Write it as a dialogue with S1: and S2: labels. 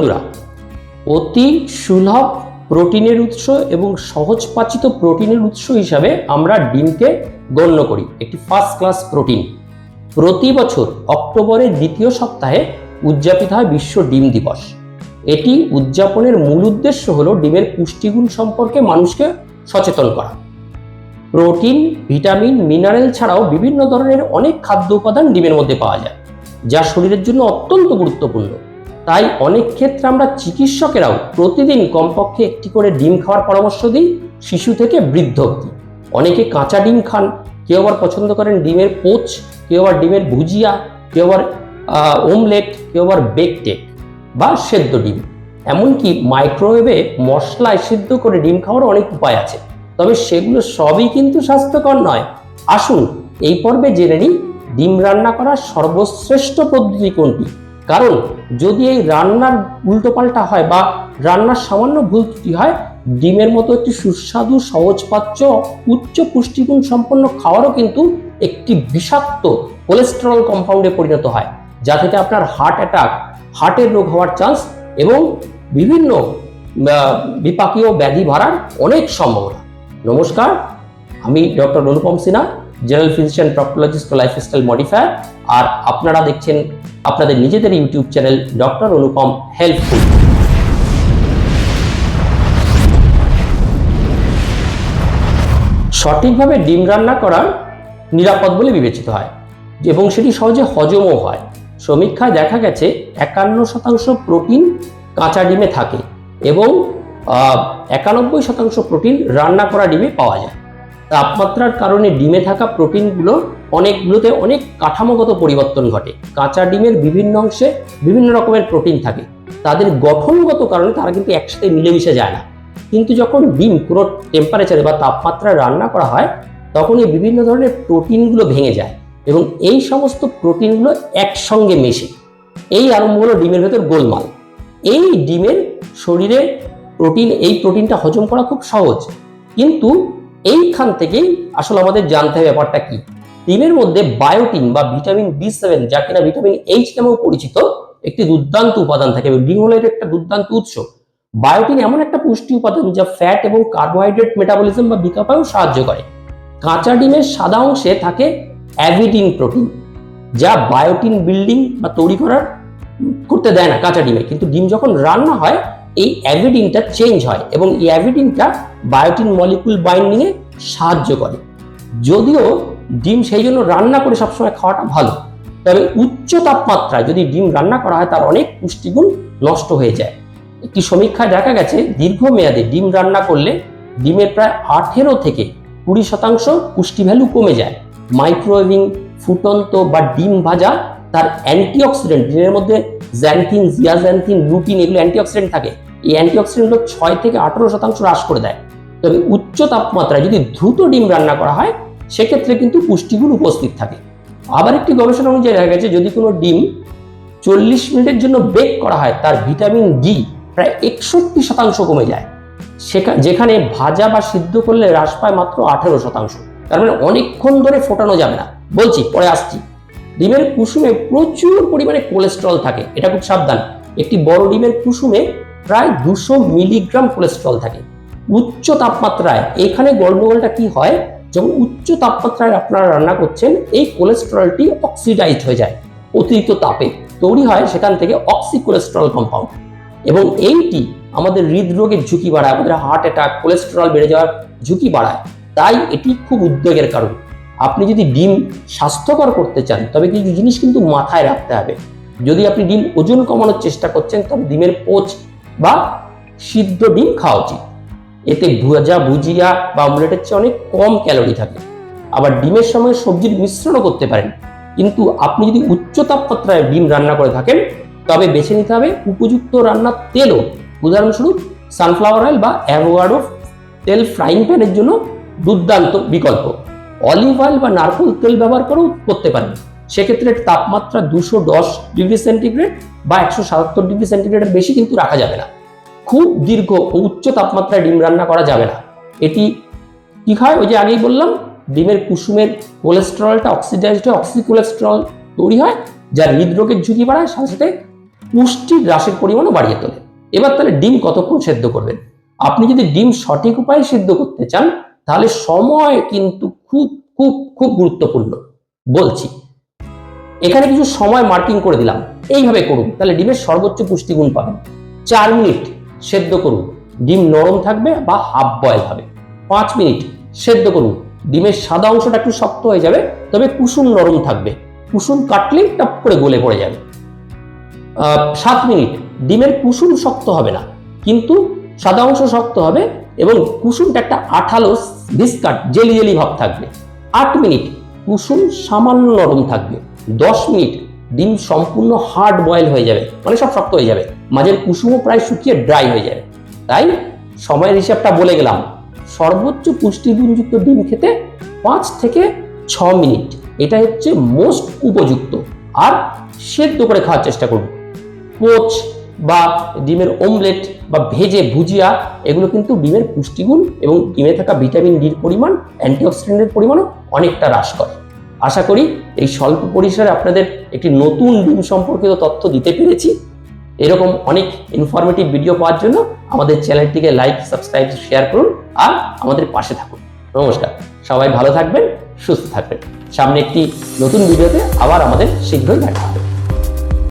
S1: বন্ধুরা, অতি সুলভ প্রোটিনের উৎস এবং সহজ পাচিত প্রোটিনের উৎস হিসাবে আমরা ডিমকে গণ্য করি, একটি ফার্স্ট ক্লাস প্রোটিন। প্রতি বছর অক্টোবরের দ্বিতীয় সপ্তাহে উদযাপিত হয় বিশ্ব ডিম দিবস। এটি উদযাপনের মূল উদ্দেশ্য হল ডিমের পুষ্টিগুণ সম্পর্কে মানুষকে সচেতন করা। প্রোটিন, ভিটামিন, মিনারেল ছাড়াও বিভিন্ন ধরনের অনেক খাদ্য উপাদান ডিমের মধ্যে পাওয়া যায়, যা শরীরের জন্য অত্যন্ত গুরুত্বপূর্ণ। তাই অনেক ক্ষেত্রে আমরা চিকিৎসকেরাও প্রতিদিন কমপক্ষে একটি করে ডিম খাওয়ার পরামর্শ দিই শিশু থেকে বৃদ্ধ অবধি। অনেকে কাঁচা ডিম খান, কেউ আবার পছন্দ করেন ডিমের পোচ, কেউ আবার ডিমের ভুজিয়া, কেউ আবার ওমলেট কেউ আবার বেকটেক বা সেদ্ধ ডিম। এমনকি মাইক্রোওয়েভে মশলায় সিদ্ধ করে ডিম খাওয়ার অনেক উপায় আছে। তবে সেগুলো সবই কিন্তু স্বাস্থ্যকর নয়। আসুন এই পর্বে জেনে নিই, ডিম রান্না করার সর্বশ্রেষ্ঠ পদ্ধতি কোনটি? কারণ যদি এই রান্নার উল্টোপাল্টা হয় বা রান্নার সামান্য ভুল ত্রুটি হয়, ডিমের মতো একটি সুস্বাদু, সহজপাচ্য, উচ্চ পুষ্টিগুণ সম্পন্ন খাওয়ারও কিন্তু একটি বিষাক্ত কোলেস্টেরল কম্পাউন্ডে পরিণত হয়, যা থেকে আপনার হার্ট অ্যাটাক হার্টের রোগ হওয়ার চান্স এবং বিভিন্ন বিপাকীয় ব্যাধি ভাড়ার অনেক সম্ভাবনা। নমস্কার, আমি doctor Anupam Sinha. General physician proctologist lifestyle modifier আর আপনারা দেখছেন আপনাদের নিজেদের YouTube channel doctor Anupam helpful সঠিকভাবে ডিম রান্না করার নিরাপদ বলে বিবেচিত হয়, এবং সেটি সহজে হজমও হয়। সমীক্ষায় দেখা গেছে একান্ন শতাংশ প্রোটিন কাঁচা ডিমে থাকে, এবং একানব্বই শতাংশ প্রোটিন রান্না করা ডিমে পাওয়া যায়। তাপমাত্রার কারণে ডিমে থাকা প্রোটিনগুলো অনেকগুলোতে অনেক কাঠামোগত পরিবর্তন ঘটে। কাঁচা ডিমের বিভিন্ন অংশে বিভিন্ন রকমের প্রোটিন থাকে। তাদের গঠনগত কারণে তারা কিন্তু একসাথে মিলেমিশে যায় না। কিন্তু যখন ডিম পুরো টেম্পারেচারে বা তাপমাত্রায় রান্না করা হয়, তখন এই বিভিন্ন ধরনের প্রোটিনগুলো ভেঙে যায় এবং এই সমস্ত প্রোটিনগুলো একসঙ্গে মেশে। এই আরম্ভ হলো ডিমের ভেতর গোলমাল। এই ডিমের শরীরে প্রোটিন, এই প্রোটিনটা হজম করা খুব সহজ। কিন্তু এইখান থেকেই আসলে আমাদের জানতে হবে ব্যাপারটা কি? ডিমের মধ্যে বায়োটিন বা ভিটামিন বি সেভেন যা কিনা ভিটামিন এইচ নামেও পরিচিত, একটি দুর্দান্ত উপাদান থাকে এবং ডিম হলো এর একটা দুর্দান্ত উৎস। বায়োটিন এমন একটা পুষ্টি উপাদান যা ফ্যাট এবং কার্বোহাইড্রেট মেটাবলিজম বা বিকাপায়ও সাহায্য করে। কাঁচা ডিমের সাদা অংশে থাকে অ্যাভিডিন প্রোটিন যা বায়োটিন বিল্ডিং বা তৈরি করার করতে দেয় না কাঁচা ডিমে। কিন্তু ডিম যখন রান্না হয়, এই অ্যাভিডিনটা চেঞ্জ হয় এবং এই অ্যাভিডিনটা বায়োটিন মলিকুল বাইন্ডিংয়ে সাহায্য করে। যদিও ডিম সেই জন্য রান্না করে সবসময় খাওয়াটা ভালো, তবে উচ্চ তাপমাত্রায় যদি ডিম রান্না করা হয় তার অনেক পুষ্টিগুণ নষ্ট হয়ে যায়। একটি সমীক্ষায় দেখা গেছে, দীর্ঘমেয়াদে ডিম রান্না করলে ডিমের প্রায় আঠেরো থেকে কুড়ি শতাংশ পুষ্টি ভ্যালু কমে যায়। মাইক্রোওয়েভিং ফুটন্ত বা ডিম ভাজা তার অ্যান্টিঅক্সিডেন্ট ডিমের মধ্যে জ্যান্থিন জিয়াজ্যান্থিন লুটিন এগুলো অ্যান্টিঅক্সিডেন্ট থাকে। এই অ্যান্টিঅক্সিডেন্টগুলো ছয় থেকে আঠেরো শতাংশ হ্রাস করে দেয়। তবে উচ্চ তাপমাত্রায় যদি দ্রুত ডিম রান্না করা হয়, সেক্ষেত্রে কিন্তু পুষ্টিগুণ উপস্থিত থাকে। আবার একটি গবেষণা অনুযায়ী দেখা গেছে, যদি কোনো ডিম চল্লিশ মিনিটের জন্য বেক করা হয়, তার ভিটামিন ডি প্রায় একষট্টি শতাংশ কমে যায়। সেখানে যেখানে ভাজা বা সিদ্ধ করলে হ্রাস পায় মাত্র আঠেরো শতাংশ। তার মানে অনেকক্ষণ ধরে ফোটানো যাবে না। বলছি, পরে আসছি। ডিমের কুসুমে প্রচুর পরিমাণে কোলেস্ট্রল থাকে। এটা খুব সাবধান। একটি বড় ডিমের কুসুমে প্রায় দুশো মিলিগ্রাম কোলেস্ট্রল থাকে। উচ্চ তাপমাত্রায়। এখানে গন্ডগোলটা কি হয়? যখন উচ্চ তাপমাত্রায় আপনারা রান্না করছেন, এই কোলেস্ট্রলটি অক্সিডাইজড হয়ে যায় অতিরিক্ত তাপে। তৈরি হয় সেখান থেকে অক্সি কোলেস্ট্রল কম্পাউন্ড এবং এইটি আমাদের হৃদরোগের ঝুঁকি বাড়ায়, আমাদের হার্ট অ্যাটাক কোলেস্টেরল বেড়ে যাওয়ার ঝুঁকি বাড়ায়। তাই এটি খুব উদ্বেগের কারণ। আপনি যদি ডিম স্বাস্থ্যকর করতে চান, তবে কিছু জিনিস কিন্তু মাথায় রাখতে হবে। যদি আপনি ডিম ওজন কমানোর চেষ্টা করছেন, তবে ডিমের পোচ বা সিদ্ধ ডিম খাওয়া উচিত। এতে ভুজা ভুজিয়া বা অমলেটের চেয়ে অনেক কম ক্যালোরি থাকে। আবার ডিমের সঙ্গে সবজির মিশ্রণও করতে পারেন। কিন্তু আপনি যদি উচ্চ তাপমাত্রায় ডিম রান্না করে থাকেন, তবে বেছে নিতে হবে উপযুক্ত রান্নার তেলও। উদাহরণস্বরূপ সানফ্লাওয়ার অয়েল বা অ্যাভোগাডো তেল ফ্রাইং প্যানের জন্য দুর্দান্ত বিকল্প। অলিভ অয়েল বা নারকেল তেল ব্যবহার করেও করতে পারেন। সেক্ষেত্রে তাপমাত্রা দুশো দশ ডিগ্রি সেন্টিগ্রেড বা একশো সাতাত্তর ডিগ্রি সেন্টিগ্রেডের বেশি কিন্তু রাখা যাবে না। খুব দীর্ঘ ও উচ্চ তাপমাত্রায় ডিম রান্না করা যাবে না। এটি কি হয়? ওই যে আগেই বললাম, ডিমের কুসুমের কোলেস্টেরলটা অক্সিডাইজড হয়ে অক্সি কোলেস্টেরল তৈরি হয়, যা হৃদরোগের ঝুঁকি বাড়ায়, সাথে সাথে পুষ্টি হ্রাসের পরিমাণও বাড়িয়ে তোলে। এবার তাহলে ডিম কতক্ষণ সেদ্ধ করবেন? আপনি যদি ডিম সঠিক উপায়ে সিদ্ধ করতে চান, তাহলে সময় কিন্তু খুব খুব খুব গুরুত্বপূর্ণ। বলছি, এখানে কিছু সময় মার্কিং করে দিলাম। এইভাবে করুন, তাহলে ডিমের সর্বোচ্চ পুষ্টিগুণ পাবেন। চার মিনিট। সেদ্ধ করুন। ডিম নরম থাকবে বা হাফ বয়েল হবে। পাঁচ মিনিট সেদ্ধ করুন। ডিমের সাদা অংশটা একটু শক্ত হয়ে যাবে, তবে কুসুম নরম থাকবে। কুসুম কাটলেই টপ করে গলে পড়ে যাবে। সাত মিনিট। ডিমের কুসুম শক্ত হবে না, কিন্তু সাদা অংশ শক্ত হবে এবং কুসুমটা একটা আঠালো বিস্কাট জেলি জেলি ভাব থাকবে। আট মিনিট। কুসুম সামান্য নরম থাকবে। দশ মিনিট। ডিম সম্পূর্ণ হার্ড বয়েল হয়ে যাবে মানে সব শক্ত হয়ে যাবে। মাঝের কুসুমও প্রায় শুকিয়ে ড্রাই হয়ে যাবে তাই সময়ের হিসাবটা বলে গেলাম, সর্বোচ্চ পুষ্টিগুণযুক্ত ডিম খেতে পাঁচ থেকে ছ মিনিট। এটা হচ্ছে মোস্ট উপযুক্ত। আর সেদ্ধ করে খাওয়ার চেষ্টা করুন। পোচ বা ডিমের অমলেট বা ভেজে ভুজিয়া, এগুলো কিন্তু ডিমের পুষ্টিগুণ এবং ডিমে থাকা ভিটামিন ডির পরিমাণ অ্যান্টিঅক্সিডেন্টের পরিমাণও অনেকটা হ্রাস করে। আশা করি এই স্বল্প পরিসরে আপনাদের একটি নতুন ডিম সম্পর্কিত তথ্য দিতে পেরেছি। এরকম অনেক ইনফরমেটিভ ভিডিও পাওয়ার জন্য আমাদের চ্যানেলটিকে লাইক সাবস্ক্রাইব শেয়ার করুন আর আমাদের পাশে থাকুন। নমস্কার। সবাই ভালো থাকবেন, সুস্থ থাকবেন। সামনে একটি নতুন ভিডিওতে আবার আমাদের শীঘ্রই দেখা হবে।